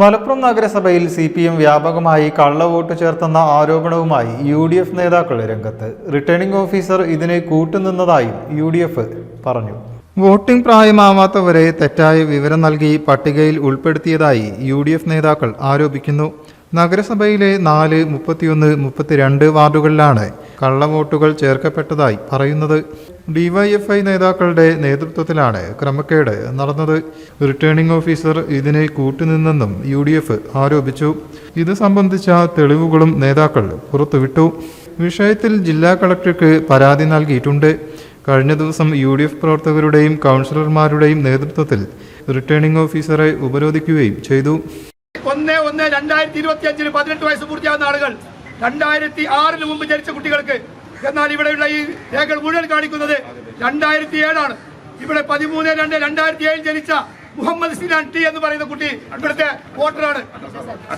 മലപ്പുറം നഗരസഭയിൽ C P M വ്യാപകമായി കള്ളവോട്ട് ചേർത്തെന്ന ആരോപണവുമായി യു ഡി എഫ് നേതാക്കൾ രംഗത്ത്. റിട്ടേണിംഗ് ഓഫീസർ ഇതിനെ കൂട്ടുനിന്നതായും യു ഡി എഫ് പറഞ്ഞു. വോട്ടിംഗ് പ്രായമാവാത്തവരെ തെറ്റായ വിവരം നൽകി പട്ടികയിൽ ഉൾപ്പെടുത്തിയതായി യു ഡി എഫ് നേതാക്കൾ ആരോപിക്കുന്നു. നഗരസഭയിലെ നാല് മുപ്പത്തിയൊന്ന് മുപ്പത്തിരണ്ട് വാർഡുകളിലാണ് കള്ളവോട്ടുകൾ ചേർക്കപ്പെട്ടതായി പറയുന്നത്. ഡിവൈഎഫ്ഐ നേതാക്കളുടെ നേതൃത്വത്തിലാണ് ക്രമക്കേട് നടന്നത്. റിട്ടേണിംഗ് ഓഫീസർ ഇതിനെ കൂട്ടുനിന്നെന്നും യു ഡി എഫ് ആരോപിച്ചു. ഇത് സംബന്ധിച്ച തെളിവുകളും നേതാക്കൾ പുറത്തുവിട്ടു. വിഷയത്തിൽ ജില്ലാ കളക്ടർക്ക് പരാതി നൽകിയിട്ടുണ്ട്. കഴിഞ്ഞ ദിവസം യു ഡി എഫ് പ്രവർത്തകരുടെയും കൗൺസിലർമാരുടെയും നേതൃത്വത്തിൽ റിട്ടേണിംഗ് ഓഫീസറെ ഉപരോധിക്കുകയും ചെയ്തു. ഒന്ന് ഒന്ന് രണ്ടായിരത്തി ഇരുപത്തി അഞ്ചിന് പതിനെട്ട് വയസ്സ് പൂർത്തിയാകുന്ന ആളുകൾ രണ്ടായിരത്തി ആറിന് മുമ്പ് ജനിച്ച കുട്ടികൾക്ക് എന്നാൽ ഇവിടെയുള്ള ഈ രേഖകൾ മുഴുവൻ കാണിക്കുന്നത് രണ്ടായിരത്തി ഏഴാണ് ഇവിടെ പതിമൂന്ന് രണ്ട് രണ്ടായിരത്തി ഏഴിൽ ജനിച്ച മുഹമ്മദ് സിനാൻ ടി എന്ന് പറയുന്ന കുട്ടി ഇവിടുത്തെ വോട്ടറാണ്.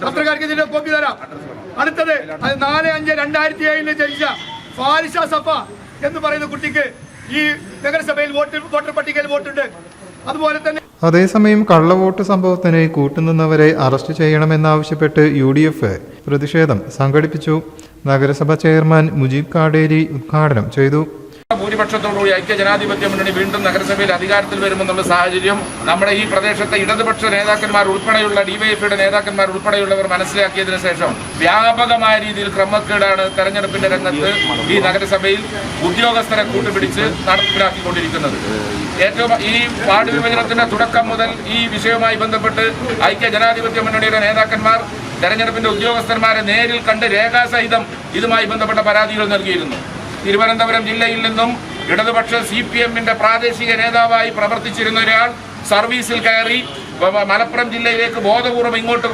പത്രക്കാർക്ക് ഇതിന്റെ കോപ്പി തരാം. അടുത്തത് അത് നാല് അഞ്ച് രണ്ടായിരത്തി ഏഴിൽ ജനിച്ച ഫാരിഷ സഫ എന്ന് പറയുന്ന കുട്ടിക്ക് ഈ നഗരസഭയിൽ വോട്ട് വോട്ടർ പട്ടികയിൽ വോട്ടുണ്ട്. അതുപോലെ തന്നെ അതേസമയം കള്ളവോട്ട് സംഭവത്തിന് കൂട്ടുനിന്നവരെ അറസ്റ്റ് ചെയ്യണമെന്നാവശ്യപ്പെട്ട് യു ഡി എഫ് പ്രതിഷേധം സംഘടിപ്പിച്ചു. നഗരസഭ ചെയർമാൻ മുജീബ് കാടേരി ഉദ്ഘാടനം ചെയ്തു. ഭൂരിപക്ഷത്തോടുകൂടി ഐക്യ ജനാധിപത്യ മുന്നണി വീണ്ടും നഗരസഭയിൽ അധികാരത്തിൽ വരുമെന്നുള്ള സാഹചര്യം നമ്മുടെ ഈ പ്രദേശത്തെ ഇടതുപക്ഷ നേതാക്കന്മാർ ഉൾപ്പെടെയുള്ള ഡിവൈഎഫ്ഐയുടെ നേതാക്കന്മാർ ഉൾപ്പെടെയുള്ളവർ മനസ്സിലാക്കിയതിനു ശേഷം വ്യാപകമായ രീതിയിൽ ക്രമക്കേടാണ് തെരഞ്ഞെടുപ്പിന്റെ രംഗത്ത് ഈ നഗരസഭയിൽ ഉദ്യോഗസ്ഥരെ കൂട്ടുപിടിച്ച് നടപ്പിലാക്കിക്കൊണ്ടിരിക്കുന്നത്. ഏറ്റവും ഈ വാർഡ് വിഭജനത്തിന്റെ തുടക്കം മുതൽ ഈ വിഷയവുമായി ബന്ധപ്പെട്ട് ഐക്യ ജനാധിപത്യ മുന്നണിയുടെ നേതാക്കന്മാർ തെരഞ്ഞെടുപ്പിന്റെ ഉദ്യോഗസ്ഥന്മാരെ നേരിൽ കണ്ട് രേഖാസഹിതം ഇതുമായി ബന്ധപ്പെട്ട പരാതികൾ നൽകിയിരുന്നു. തിരുവനന്തപുരം ജില്ലയിൽ നിന്നും ഇടതുപക്ഷ സി പി എമ്മിന്റെ പ്രാദേശിക നേതാവായി പ്രവർത്തിച്ചിരുന്ന ഒരാൾ സർവീസിൽ കയറി മലപ്പുറം ജില്ലയിലേക്ക് ബോധപൂർവം ഇങ്ങോട്ട്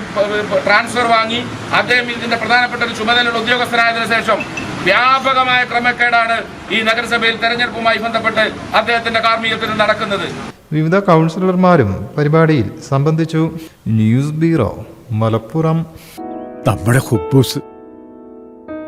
ട്രാൻസ്ഫർ വാങ്ങി അദ്ദേഹം ഇതിന്റെ പ്രധാനപ്പെട്ട ഒരു ചുമതലയുള്ള ഉദ്യോഗസ്ഥനായതിനു ശേഷം വ്യാപകമായ ക്രമക്കേടാണ് ഈ നഗരസഭയിൽ തെരഞ്ഞെടുപ്പുമായി ബന്ധപ്പെട്ട് അദ്ദേഹത്തിന്റെ കാർമ്മികത്തിൽ നടക്കുന്നത്. വിവിധ കൗൺസിലർമാരും പരിപാടിയിൽ സംബന്ധിച്ചു. News bureau Malappuram. നമ്മുടെ കുബൂസ്